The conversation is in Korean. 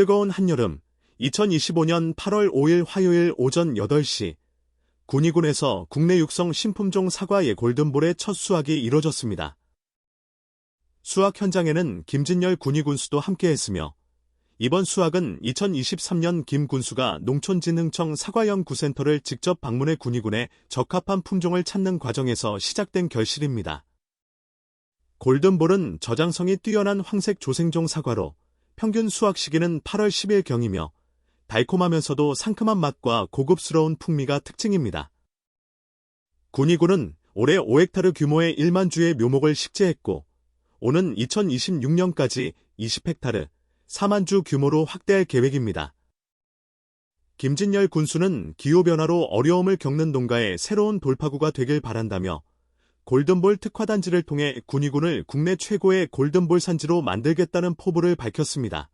뜨거운 한여름 2025년 8월 5일 화요일 오전 8시 군위군에서 국내 육성 신품종 사과의 골든볼의 첫 수확이 이뤄졌습니다. 수확 현장에는 김진열 군위군수도 함께했으며 이번 수확은 2023년 김 군수가 농촌진흥청 사과연구센터를 직접 방문해 군위군에 적합한 품종을 찾는 과정에서 시작된 결실입니다. 골든볼은 저장성이 뛰어난 황색 조생종 사과로 평균 수확 시기는 8월 10일경이며 달콤하면서도 상큼한 맛과 고급스러운 풍미가 특징입니다. 군위군은 올해 5헥타르 규모의 1만 주의 묘목을 식재했고 오는 2026년까지 20헥타르 4만 주 규모로 확대할 계획입니다. 김진열 군수는 기후변화로 어려움을 겪는 농가의 새로운 돌파구가 되길 바란다며 골든볼 특화단지를 통해 군위군을 국내 최고의 골든볼 산지로 만들겠다는 포부를 밝혔습니다.